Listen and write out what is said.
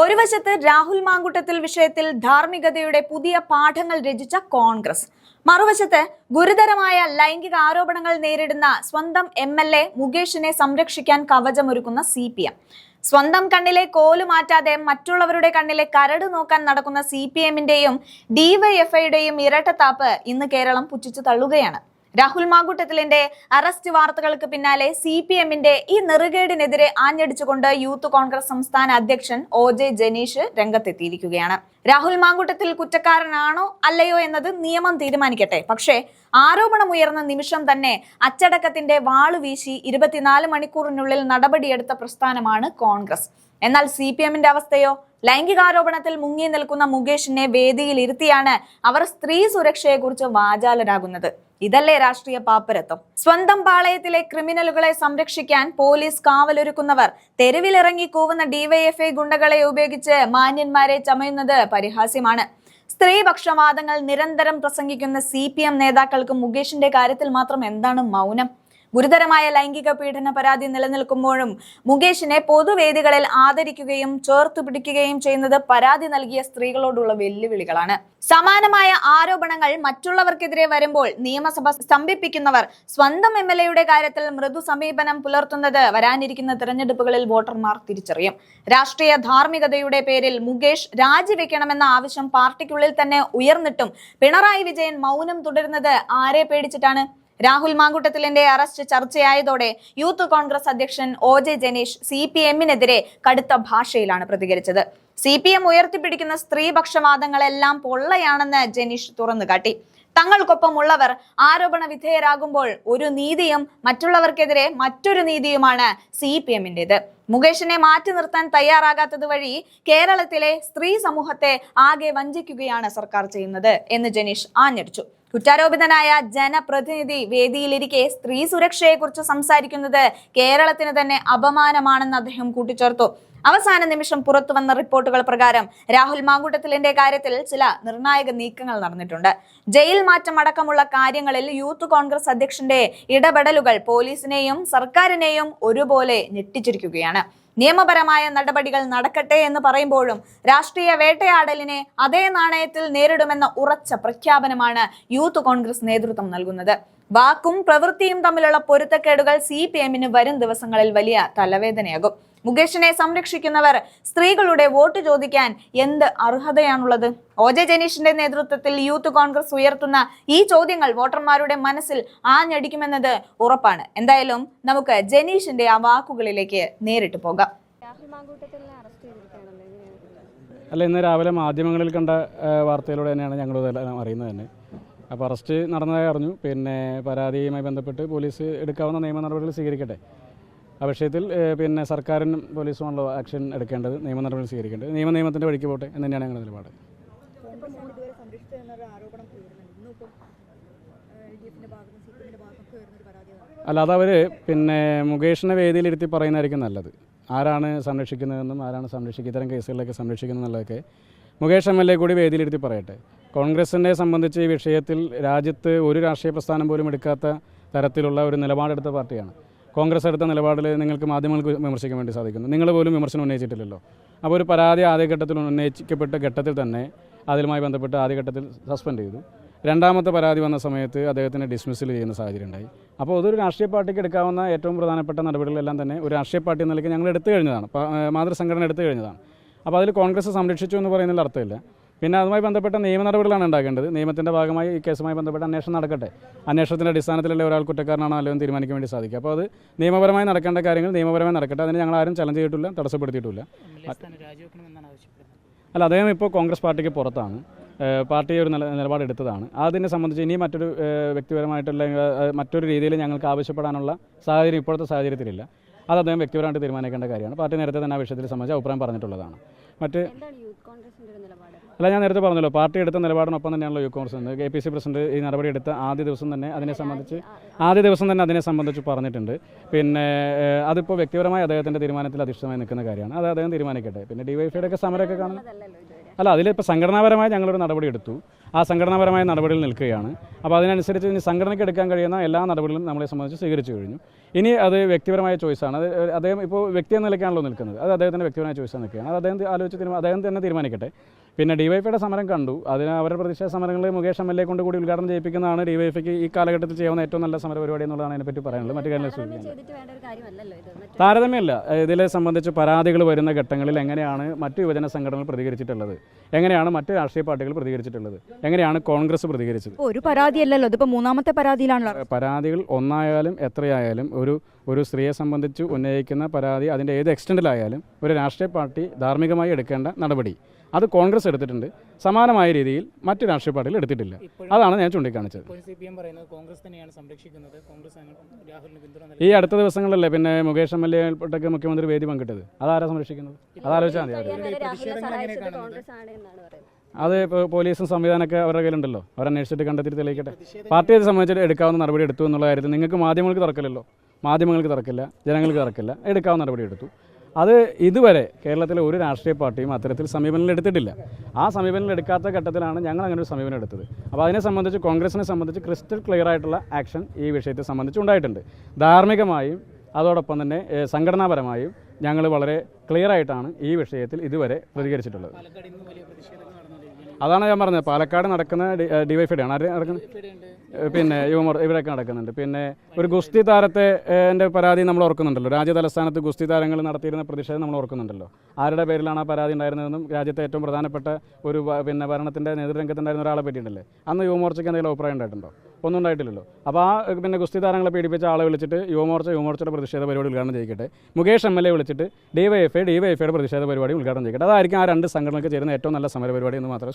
ഒരു വശത്ത് രാഹുൽ മാങ്കുട്ടത്തിൽ വിഷയത്തിൽ ധാർമ്മികതയുടെ പുതിയ പാഠങ്ങൾ രചിച്ച കോൺഗ്രസ്. മറുവശത്ത് ഗുരുതരമായ ലൈംഗിക ആരോപണങ്ങൾ നേരിടുന്ന സ്വന്തം എം എൽ എ മുകേഷിനെ സംരക്ഷിക്കാൻ കവചമൊരുക്കുന്ന സി പി എം. സ്വന്തം കണ്ണിലെ കോൽ മാറ്റാതെ മറ്റുള്ളവരുടെ കണ്ണിലെ കരട് നോക്കാൻ നടക്കുന്ന സി പി എമ്മിന്റെയും ഡിവൈഎഫ്ഐയുടെയും ഇരട്ടത്താപ്പ് ഇന്ന് കേരളം പുച്ഛിച്ചു തള്ളുകയാണ്. രാഹുൽ മാങ്കുട്ടത്തിലിന്റെ അറസ്റ്റ് വാർത്തകൾക്ക് പിന്നാലെ സി പി എമ്മിന്റെ ഈ നെറുകേടിനെതിരെ ആഞ്ഞടിച്ചുകൊണ്ട് യൂത്ത് കോൺഗ്രസ് സംസ്ഥാന അധ്യക്ഷൻ ഒ ജെ ജനീഷ് രംഗത്തെത്തിയിരിക്കുകയാണ്. രാഹുൽ മാങ്കുട്ടത്തിൽ കുറ്റക്കാരനാണോ അല്ലയോ എന്നത് നിയമം തീരുമാനിക്കട്ടെ. പക്ഷേ ആരോപണം ഉയർന്ന നിമിഷം തന്നെ അച്ചടക്കത്തിന്റെ വാളു വീശി ഇരുപത്തിനാല് മണിക്കൂറിനുള്ളിൽ നടപടിയെടുത്ത പ്രസ്ഥാനമാണ് കോൺഗ്രസ്. എന്നാൽ സി പി എമ്മിന്റെ അവസ്ഥയോ? ലൈംഗികാരോപണത്തിൽ മുങ്ങി നിൽക്കുന്ന മുകേഷിനെ വേദിയിൽ ഇരുത്തിയാണ് അവർ സ്ത്രീ സുരക്ഷയെക്കുറിച്ച് വാചാലരാകുന്നത്. ഇതല്ലേ രാഷ്ട്രീയ പാപ്പരത്വം. സ്വന്തം പാളയത്തിലെ ക്രിമിനലുകളെ സംരക്ഷിക്കാൻ പോലീസ് കാവലൊരുക്കുന്നവർ തെരുവിലിറങ്ങി കൂവുന്ന ഡിവൈഎഫ്ഐ ഗുണ്ടകളെ ഉപയോഗിച്ച് മാന്യന്മാരെ ചമയുന്നത് പരിഹാസ്യമാണ്. സ്ത്രീപക്ഷവാദങ്ങൾ നിരന്തരം പ്രസംഗിക്കുന്ന സി പി എം നേതാക്കൾക്ക് മുകേഷിന്റെ കാര്യത്തിൽ മാത്രം എന്താണ് മൗനം? ഗുരുതരമായ ലൈംഗിക പീഡന പരാതി നിലനിൽക്കുമ്പോഴും മുകേഷിനെ പൊതുവേദികളിൽ ആദരിക്കുകയും ചേർത്തു പിടിക്കുകയും ചെയ്യുന്നത് പരാതി നൽകിയ സ്ത്രീകളോടുള്ള വെല്ലുവിളികളാണ്. സമാനമായ ആരോപണങ്ങൾ മറ്റുള്ളവർക്കെതിരെ വരുമ്പോൾ നിയമസഭ സ്തംഭിപ്പിക്കുന്നവർ സ്വന്തം എം എൽ എയുടെ കാര്യത്തിൽ മൃദു സമീപനം പുലർത്തുന്നത് വരാനിരിക്കുന്ന തിരഞ്ഞെടുപ്പുകളിൽ വോട്ടർമാർ തിരിച്ചറിയും. രാഷ്ട്രീയ ധാർമ്മികതയുടെ പേരിൽ മുകേഷ് രാജിവെക്കണമെന്ന ആവശ്യം പാർട്ടിക്കുള്ളിൽ തന്നെ ഉയർന്നിട്ടും പിണറായി വിജയൻ മൗനം തുടരുന്നത് ആരെ പേടിച്ചിട്ടാണ്? രാഹുൽ മാങ്കുട്ടത്തിലിന്റെ അറസ്റ്റ് ചർച്ചയായതോടെ യൂത്ത് കോൺഗ്രസ് അധ്യക്ഷൻ O J Janeesh C P എമ്മിനെതിരെ കടുത്ത ഭാഷയിലാണ് പ്രതികരിച്ചത്. സി പി എം ഉയർത്തിപ്പിടിക്കുന്ന സ്ത്രീപക്ഷവാദങ്ങളെല്ലാം പൊള്ളയാണെന്ന് ജനീഷ് തുറന്നുകാട്ടി. തങ്ങൾക്കൊപ്പമുള്ളവർ ആരോപണ വിധേയരാകുമ്പോൾ ഒരു നീതിയും മറ്റുള്ളവർക്കെതിരെ മറ്റൊരു നീതിയുമാണ് സി പി എമ്മിന്റെത് മുകേഷിനെ മാറ്റി നിർത്താൻ തയ്യാറാകാത്തത് വഴി കേരളത്തിലെ സ്ത്രീ സമൂഹത്തെ ആകെ വഞ്ചിക്കുകയാണ് സർക്കാർ ചെയ്യുന്നത് എന്ന് ജനീഷ് ആഞ്ഞടിച്ചു. കുറ്റാരോപിതനായ ജനപ്രതിനിധി വേദിയിലിരിക്കെ സ്ത്രീ സുരക്ഷയെക്കുറിച്ച് സംസാരിക്കുന്നത് കേരളത്തിന് തന്നെ അപമാനമാണെന്ന് അദ്ദേഹം കൂട്ടിച്ചേർത്തു. അവസാന നിമിഷം പുറത്തു വന്ന റിപ്പോർട്ടുകൾ പ്രകാരം രാഹുൽ മാങ്കൂട്ടത്തിലിന്റെ കാര്യത്തിൽ ചില നിർണായക നീക്കങ്ങൾ നടന്നിട്ടുണ്ട്. ജയിൽ മാറ്റം അടക്കമുള്ള കാര്യങ്ങളിൽ യൂത്ത് കോൺഗ്രസ് അധ്യക്ഷന്റെ ഇടപെടലുകൾ പോലീസിനെയും സർക്കാരിനെയും ഒരുപോലെ ഞെട്ടിച്ചിരിക്കുകയാണ്. നിയമപരമായ നടപടികൾ നടക്കട്ടെ എന്ന് പറയുമ്പോഴും രാഷ്ട്രീയ വേട്ടയാടലിനെ അതേ നാണയത്തിൽ നേരിടുമെന്ന ഉറച്ച പ്രഖ്യാപനമാണ് യൂത്ത് കോൺഗ്രസ് നേതൃത്വം നൽകുന്നത്. വാക്കും പ്രവൃത്തിയും തമ്മിലുള്ള പൊരുത്തക്കേടുകൾ സി പി എമ്മിന് വരും ദിവസങ്ങളിൽ വലിയ തലവേദനയാകും. മുകേഷിനെ സംരക്ഷിക്കുന്നവർ സ്ത്രീകളുടെ വോട്ട് ചോദിക്കാൻ എന്ത് അർഹതയാണുള്ളത്? ഒ ജെ ജനീഷിന്റെ നേതൃത്വത്തിൽ യൂത്ത് കോൺഗ്രസ് ഉയർത്തുന്ന ഈ ചോദ്യങ്ങൾ വോട്ടർമാരുടെ മനസ്സിൽ ആഞ്ഞടിക്കുമെന്നത് ഉറപ്പാണ്. എന്തായാലും നമുക്ക് ജനീഷിന്റെ ആ വാക്കുകളിലേക്ക് നേരിട്ട് പോകാം. അല്ല ഇന്ന് രാവിലെ മാധ്യമങ്ങളിൽ കണ്ട വാർത്തയിലൂടെ തന്നെയാണ് ഞങ്ങൾ അറിയുന്നത് തന്നെ. അപ്പോൾ അറസ്റ്റ് നടന്നതായി അറിഞ്ഞു. പിന്നെ പരാതിയുമായി ബന്ധപ്പെട്ട് പോലീസ് എടുക്കാവുന്ന നിയമ നടപടികൾ സ്വീകരിക്കട്ടെ. ആ വിഷയത്തിൽ പിന്നെ സർക്കാരിനും പോലീസുമാണല്ലോ ആക്ഷൻ എടുക്കേണ്ടത് നിയമ നടപടി സ്വീകരിക്കേണ്ടത്. നിയമ നിയമത്തിന്റെ വഴിക്ക് പോട്ടെ എന്ന് തന്നെയാണ് ഞങ്ങളുടെ നിലപാട്. അല്ലാതെ അവർ പിന്നെ മുകേഷിനെ വേദിയിലിരുത്തി പറയുന്നതായിരിക്കും നല്ലത്. ആരാണ് സംരക്ഷിക്കുന്നതെന്നും ആരാണ് സംരക്ഷിക്കുക ഇത്തരം കേസുകളിലൊക്കെ സംരക്ഷിക്കുന്നതെന്നുള്ളതൊക്കെ മുകേഷ് എം എൽ എ കൂടി വേദിയിലിരുത്തി പറയട്ടെ. കോൺഗ്രസിനെ സംബന്ധിച്ച് ഈ വിഷയത്തിൽ രാജ്യത്ത് ഒരു രാഷ്ട്രീയ പ്രസ്ഥാനം പോലും എടുക്കാത്ത തരത്തിലുള്ള ഒരു നിലപാടെടുത്ത പാർട്ടിയാണ്. കോൺഗ്രസ് എടുത്ത നിലപാടിൽ നിങ്ങൾക്ക് മാധ്യമങ്ങൾക്ക് വിമർശിക്കാൻ വേണ്ടി സാധിക്കുന്നു. നിങ്ങൾ പോലും വിമർശനം ഉന്നയിച്ചിട്ടില്ലല്ലോ. അപ്പോൾ ഒരു പരാതി ആദ്യഘട്ടത്തിൽ ഉന്നയിക്കപ്പെട്ട ഘട്ടത്തിൽ തന്നെ അതിലുമായി ബന്ധപ്പെട്ട് ആദ്യഘട്ടത്തിൽ സസ്പെൻഡ് ചെയ്തു. രണ്ടാമത്തെ പരാതി വന്ന സമയത്ത് അദ്ദേഹത്തിനെ ഡിസ്മിസിൽ ചെയ്യുന്ന സാഹചര്യം ഉണ്ടായി. അപ്പോൾ അതൊരു രാഷ്ട്രീയ പാർട്ടിക്ക് എടുക്കാവുന്ന ഏറ്റവും പ്രധാനപ്പെട്ട നടപടികളെല്ലാം തന്നെ ഒരു രാഷ്ട്രീയ പാർട്ടി എന്ന നിലയ്ക്ക് ഞങ്ങൾ എടുത്തു കഴിഞ്ഞതാണ്. മാതൃസംഘടന എടുത്തു കഴിഞ്ഞതാണ്. അപ്പോൾ അതിൽ കോൺഗ്രസ് സംരക്ഷിച്ചു എന്ന് പറയുന്നതിൽ അർത്ഥമില്ല. പിന്നെ അതുമായി ബന്ധപ്പെട്ട നിയമ നടപടികളാണ് ഉണ്ടാക്കേണ്ടത് നിയമത്തിന്റെ ഭാഗമായി ഈ കേസുമായി ബന്ധപ്പെട്ട അന്വേഷണം നടക്കട്ടെ. അന്വേഷണത്തിന്റെ അടിസ്ഥാനത്തിലല്ലേ ഒരാൾ കുറ്റക്കാരനാണോ അല്ലയോ എന്ന് തീരുമാനിക്കാൻ വേണ്ടി സാധിക്കും. അപ്പോൾ അത് നിയമപരമായി നടക്കേണ്ട കാര്യങ്ങൾ നിയമപരമായി നടക്കട്ടെ. അതിന് ഞങ്ങൾ ആരും ചലഞ്ച് ചെയ്തിട്ടില്ല തടസ്സപ്പെടുത്തിയിട്ടില്ല. അല്ല അദ്ദേഹം ഇപ്പോൾ കോൺഗ്രസ് പാർട്ടിക്ക് പുറത്താണ്. പാർട്ടി ഒരു നില നിലപാടെടുത്തതാണ് അതിനെ സംബന്ധിച്ച് ഇനി മറ്റൊരു വ്യക്തിപരമായിട്ടുള്ള മറ്റൊരു രീതിയിൽ ഞങ്ങൾക്ക് ആവശ്യപ്പെടാനുള്ള സാഹചര്യം ഇപ്പോഴത്തെ സാഹചര്യത്തിലില്ല. അത് അദ്ദേഹം വ്യക്തിപരമായിട്ട് തീരുമാനിക്കേണ്ട കാര്യമാണ്. പാർട്ടി നേരത്തെ തന്നെ ആ വിഷയത്തിൽ സംബന്ധിച്ച് അഭിപ്രായം പറഞ്ഞിട്ടുള്ളതാണ്. മറ്റ് അല്ല ഞാൻ നേരത്തെ പറഞ്ഞല്ലോ പാർട്ടി എടുത്ത നിലപാടിനൊപ്പം തന്നെയാണല്ലോ Youth Congress K P C president ഈ നടപടി എടുത്ത ആദ്യ ദിവസം തന്നെ അതിനെ സംബന്ധിച്ച് ആദ്യ ദിവസം തന്നെ അതിനെ സംബന്ധിച്ച് പറഞ്ഞിട്ടുണ്ട്. പിന്നെ അതിപ്പോൾ വ്യക്തിപരമായി അദ്ദേഹത്തിന്റെ തീരുമാനത്തിൽ അധിഷ്ഠിതമായി നിൽക്കുന്ന കാര്യമാണ്. അത് അദ്ദേഹം തീരുമാനിക്കട്ടെ. പിന്നെ ഡിവൈഫൈയുടെ ഒക്കെ സമരമൊക്കെ കാണുന്നത് അല്ല അതിലിപ്പോൾ സംഘടനാപരമായി ഞങ്ങളൊരു നടപടി എടുത്തു. ആ സംഘടനാപരമായ നടപടിയിൽ നിൽക്കുകയാണ്. അപ്പോൾ അതിനനുസരിച്ച് ഇനി സംഘടനയ്ക്ക് എടുക്കാൻ കഴിയുന്ന എല്ലാ നടപടികളും നമ്മളെ സംബന്ധിച്ച് സ്വീകരിച്ചു കഴിഞ്ഞു. ഇനി അത് വ്യക്തിപരമായ ചോയ്സാണ് അത് അദ്ദേഹം ഇപ്പോൾ വ്യക്തി എന്ന നിലയ്ക്കാണല്ലോ നിൽക്കുന്നത്. അത് അദ്ദേഹത്തിന്റെ വ്യക്തിപരമായ ചോയ്സാണ് നിൽക്കുകയാണ്. അത് അദ്ദേഹം ആലോചിച്ച് അദ്ദേഹം തന്നെ തീരുമാനിക്കട്ടെ. പിന്നെ ഡിവൈഫൈയുടെ സമരം കണ്ടു. അതിന് അവരുടെ പ്രതിഷേധ സമരങ്ങൾ മുകേഷ് എം എൽ എ കൊണ്ട് കൂടി ഉദ്ഘാടനം ചെയ്യിപ്പിക്കുന്നതാണ് ഡിവൈഫൈക്ക് ഈ കാലഘട്ടത്തിൽ ചെയ്യാവുന്ന ഏറ്റവും നല്ല സമര പരിപാടി എന്നുള്ളതാണ് അതിനെപ്പറ്റി പറയാനുള്ളത്. മറ്റു കാര്യങ്ങൾ സൂചിപ്പിക്കുന്നത് താരതമ്യമല്ല. ഇതിലെ സംബന്ധിച്ച് പരാതികൾ വരുന്ന ഘട്ടങ്ങളിൽ എങ്ങനെയാണ് മറ്റു യുവജന സംഘടനകൾ പ്രതികരിച്ചിട്ടുള്ളത്? എങ്ങനെയാണ് മറ്റു രാഷ്ട്രീയ പാർട്ടികൾ പ്രതികരിച്ചിട്ടുള്ളത്? എങ്ങനെയാണ് കോൺഗ്രസ് പ്രതികരിച്ചത്? ഒരു പരാതിയല്ലല്ലോ. ഇതിപ്പോ മൂന്നാമത്തെ പരാതിയിലാണല്ലോ. പരാതികൾ ഒന്നായാലും എത്രയായാലും ഒരു ഒരു സ്ത്രീയെ സംബന്ധിച്ച് ഉന്നയിക്കുന്ന പരാതി അതിന്റെ ഏത് എക്സ്റ്റൻഡിലായാലും ഒരു രാഷ്ട്രീയ പാർട്ടി ധാർമ്മികമായി എടുക്കേണ്ട നടപടി. അത് കോൺഗ്രസ് എടുത്തിട്ടുണ്ട്. സമാനമായ രീതിയിൽ മറ്റ് രാഷ്ട്രീയ പാർട്ടികൾ എടുത്തിട്ടില്ല. അതാണ് ഞാൻ ചൂണ്ടിക്കാണിച്ചത്. ഈ അടുത്ത ദിവസങ്ങളിലല്ലേ പിന്നെ മുകേഷ് എം എൽ എ മുഖ്യമന്ത്രി വേദി പങ്കിട്ടത്? അതാരാ സംരക്ഷിക്കുന്നത്? അതാലോചിച്ചാൽ മതി അത് ഇപ്പോൾ പോലീസും സംവിധാനമൊക്കെ അവരുടെ കയ്യിലുണ്ടല്ലോ. അവരന്വേഷിച്ചിട്ട് കണ്ടെത്തി തെളിയിക്കട്ടെ. പാർട്ടിയെ സംബന്ധിച്ചിട്ട് എടുക്കാവുന്ന നടപടി എടുത്തു എന്നുള്ള കാര്യത്തിൽ നിങ്ങൾക്ക് മാധ്യമങ്ങൾക്ക് തുറക്കില്ലല്ലോ മാധ്യമങ്ങൾക്ക് തുറക്കില്ല ജനങ്ങൾക്ക് തുറക്കില്ല എടുക്കാവുന്ന നടപടി എടുത്തു. അത് ഇതുവരെ കേരളത്തിലെ ഒരു രാഷ്ട്രീയ പാർട്ടിയും അത്തരത്തിൽ സമീപനങ്ങൾ എടുത്തിട്ടില്ല. ആ സമീപനങ്ങൾ എടുക്കാത്ത ഘട്ടത്തിലാണ് ഞങ്ങൾ അങ്ങനെ ഒരു സമീപനം എടുത്തത്. അപ്പോൾ അതിനെ സംബന്ധിച്ച് കോൺഗ്രസിനെ സംബന്ധിച്ച് ക്രിസ്റ്റൽ ക്ലിയർ ആയിട്ടുള്ള ആക്ഷൻ ഈ വിഷയത്തെ സംബന്ധിച്ച് ഉണ്ടായിട്ടുണ്ട്. ധാർമ്മികമായും അതോടൊപ്പം തന്നെ സംഘടനാപരമായും ഞങ്ങൾ വളരെ ക്ലിയർ ആയിട്ടാണ് ഈ വിഷയത്തിൽ ഇതുവരെ പ്രതികരിച്ചിട്ടുള്ളത്. അതാണ് ഞാൻ പറഞ്ഞത്. പാലക്കാട് നടക്കുന്ന ഡിവൈഫൈഡ് ആണ്. ആര് നടക്കുന്നത് പിന്നെ യുവമോർ ഇവിടെയൊക്കെ നടക്കുന്നുണ്ട്. പിന്നെ ഒരു ഗുസ്തി താരത്തെ പരാതി നമ്മൾ ഓർക്കുന്നുണ്ടല്ലോ. രാജ്യ തലസ്ഥാനത്ത് ഗുസ്തി താരങ്ങൾ നടത്തിയിരുന്ന പ്രതിഷേധം നമ്മൾ ഓർക്കുന്നുണ്ടല്ലോ. ആരുടെ പേരിലാണ് ആ പരാതി ഉണ്ടായിരുന്നതെന്നും രാജ്യത്തെ ഏറ്റവും പ്രധാനപ്പെട്ട ഒരു പിന്നെ ഭരണത്തിന്റെ നേതൃരംഗത്തുണ്ടായിരുന്ന ഒരാളെ പറ്റിയിട്ടല്ലേ? അന്ന് യുവമോർച്ചയ്ക്ക് എന്തെങ്കിലും അഭിപ്രായം ഉണ്ടായിട്ടുണ്ടോ? ഒന്നും ഉണ്ടായിട്ടില്ലല്ലോ. അപ്പോൾ ആ പിന്നെ ഗുസ്തി താരങ്ങളെ പീഡിപ്പിച്ച ആളെ വിളിച്ചിട്ട് യുവമോർച്ച യുവമോർച്ചയുടെ പ്രതിഷേധ പരിപാടി ഉദ്ഘാടനം ചെയ്യിക്കട്ടെ. മുകേഷ് എം എൽ എ വിളിച്ചിട്ട് ഡിവൈഎഫ്ഐ ഡിവൈഎഫ്ഐയുടെ പ്രതിഷേധ പരിപാടി ഉദ്ഘാടനം ചെയ്യിക്കട്ടെ. അതായിരിക്കും ആ രണ്ട് സംഘടനകൾക്ക് ചേരുന്ന ഏറ്റവും നല്ല സമര പരിപാടി എന്ന് മാത്രമേ